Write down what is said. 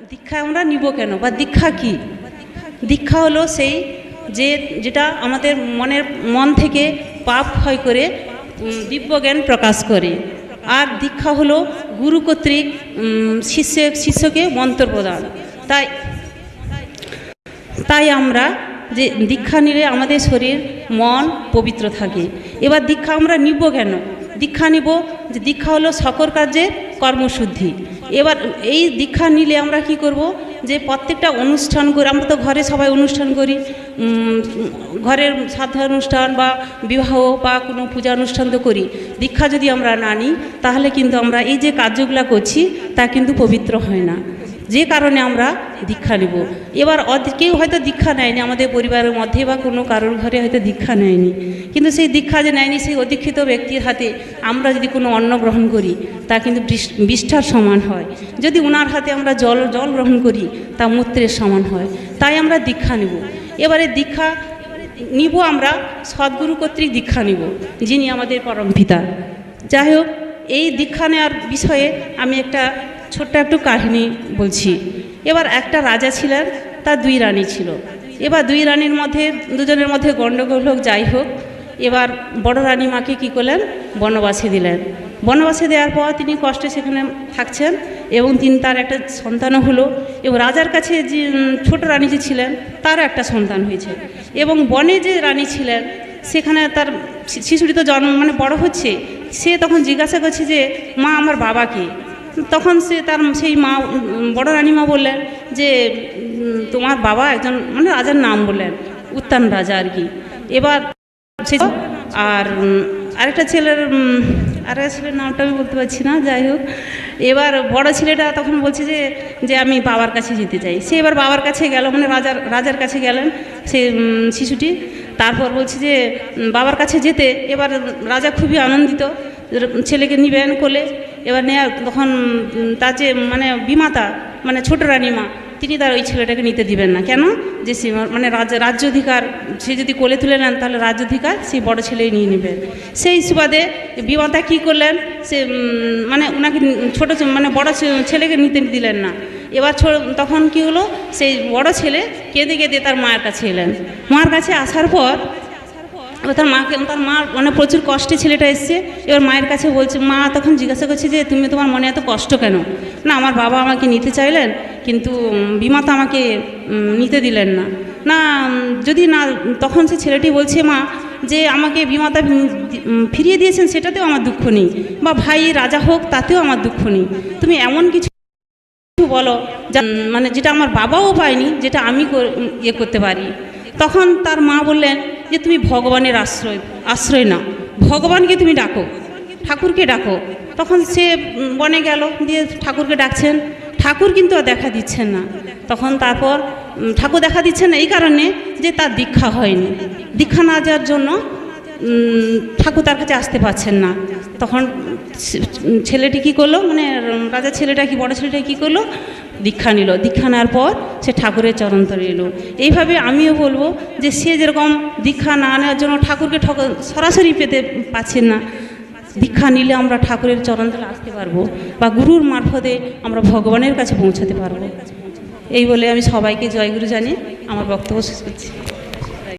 দীক্ষা আমরা নিব কেন? বা দীক্ষা কি? দীক্ষা হলো সেই যে, যেটা আমাদের মনের মন থেকে পাপ ক্ষয় করে দিব্যজ্ঞান প্রকাশ করে। আর দীক্ষা হলো গুরু কর্তৃক শিষ্য, শিষ্যকে মন্ত্র প্রদান। তাই তাই আমরা যে দীক্ষা নিলে আমাদের শরীর, মন পবিত্র থাকে। এবার দীক্ষা আমরা নিব কেন? দীক্ষা নিব যে দীক্ষা হলো সকল কাজের কর্মশুদ্ধি এবার এই দীক্ষা নিলে আমরা কি করব? যে প্রত্যেকটা অনুষ্ঠান করে, আমরা তো ঘরে সবাই অনুষ্ঠান করি ঘরের শ্রাদ্ধ অনুষ্ঠান বা বিবাহ বা কোনো পূজা অনুষ্ঠান তো করি। দীক্ষা যদি আমরা না নিই, তাহলে কিন্তু আমরা এই যে কার্যগুলো করছি, তা কিন্তু পবিত্র হয় না। যে কারণে আমরা দীক্ষা নেব। এবার কেউ হয়তো দীক্ষা নেয়নি, আমাদের পরিবারের মধ্যে বা কোনো কারোর ঘরে হয়তো দীক্ষা নেয়নি। কিন্তু সেই দীক্ষা যে নেয়নি সেই অদীক্ষিত ব্যক্তির হাতে আমরা যদি কোনো অন্ন গ্রহণ করি, তা কিন্তু বিষ্ঠার সমান হয়। যদি ওনার হাতে আমরা জল জল গ্রহণ করি, তা মূত্রের সমান হয়। তাই আমরা দীক্ষা নেব। এবারে দীক্ষা নিব আমরা, সদ্গুরু কর্তৃক দীক্ষা নিব, যিনি আমাদের পরম পিতা। যাই হোক, এই দীক্ষা নেওয়ার বিষয়ে আমি একটা ছোট্ট একটু কাহিনী বলছি। এবার একটা রাজা ছিলেন, তার দুই রানী ছিল। এবার দুই রানীর মধ্যে, দুজনের মধ্যে গণ্ডগোল হোক, যাই হোক, এবার বড় রানী মাকে কী করলেন? বনবাসে দিলেন। বনবাসে দেওয়ার পর তিনি কষ্টে সেখানে থাকছেন এবং তিনি তার একটা সন্তানও হলো এবং রাজার কাছে যে ছোট রানী যে ছিলেন, তারও একটা সন্তান হয়েছে। এবং বনে যে রানী ছিলেন, সেখানে তার শিশুটি তো জন্ম মানে বড় হচ্ছে, সে তখন জিজ্ঞাসা করছে যে, মা, আমার বাবাকে তখন সে তার সেই মা, বড় রানীমা বললেন যে তোমার বাবা একজন মানে রাজার নাম বললেন, উত্তান রাজা আর কি। এবার সে আর আরেকটা ছেলের আরেকটা ছেলের নামটা আমি বলতে পারছি না, যাই হোক। এবার বড় ছেলেটা তখন বলছে যে যে আমি বাবার কাছে যেতে চাই। সে এবার বাবার কাছে গেল মানে রাজার রাজার কাছে গেলেন সে শিশুটি। তারপর বলছে যে বাবার কাছে যেতে। এবার রাজা খুবই আনন্দিত, ছেলেকে নিবেন কোলে এবার নেয়া তখন তার যে মানে বিমাতা মানে ছোট রানীমা, তিনি তার ওই ছেলেটাকে নিতে দিবেন না। কেন? যে সে মানে রাজ্য রাজ্য অধিকার সে যদি কোলে তুলে নেন, তাহলে রাজ্য অধিকার সেই বড় ছেলেই নিয়ে নেবেন সেই সুবাদে বিমাতা কী করলেন? সে মানে ওনাকে ছোটো মানে বড় ছেলেকে নিতে দিলেন না। এবার তখন কি হলো? সেই বড় ছেলে কেঁদে কেঁদে তার মায়ের কাছে এলেন। মার কাছে আসার পর তার মাকে তার মা মানে প্রচুর কষ্টে ছেলেটা এসছে। এবার মায়ের কাছে বলছে মা তখন জিজ্ঞাসা করছে যে তুমি তোমার মনে এত কষ্ট কেন? না আমার বাবা আমাকে নিতে চাইলেন কিন্তু উম, বিমাতা আমাকে নিতে দিলেন না। না যদি না তখন সে ছেলেটি বলছে মা যে আমাকে বিমাতা ফিরিয়ে দিয়েছেন সেটাতেও আমার দুঃখ নেই বা ভাই রাজা হোক তাতেও আমার দুঃখ নেই। তুমি এমন কিছু কিছু বলো মানে যেটা আমার বাবাও পায়নি যেটা আমি ইয়ে করতে পারি। তখন তার মা বললেন যে তুমি ভগবানের আশ্রয় আশ্রয় না ভগবানকে তুমি ডাকো, ঠাকুরকে ডাকো। তখন সে বনে গেল, দিয়ে ঠাকুরকে ডাকছেন। ঠাকুর কিন্তু আর দেখা দিচ্ছেন না। তখন তারপর ঠাকুর দেখা দিচ্ছেন না এই কারণে যে তার দীক্ষা হয়নি। দীক্ষা না যাওয়ার জন্য ঠাকুর তার কাছে আসতে পারছেন না। তখন ছেলেটি কী করল? মানে রাজার ছেলেটা কি, বড় ছেলেটা কী করল? দীক্ষা নিল। দীক্ষা নেওয়ার পর সে ঠাকুরের চরণ তরে এলো এইভাবে আমিও বলব যে, সে যেরকম দীক্ষা না নেওয়ার জন্য ঠাকুরকে ঠক সরাসরি পেতে পাচ্ছেন না, দীক্ষা নিলে আমরা ঠাকুরের চরণ তলে আসতে পারব বা গুরুর মারফতে আমরা ভগবানের কাছে পৌঁছাতে পারব। এই বলে আমি সবাইকে জয়গুরু জানিয়ে আমার বক্তব্য শেষ করছি।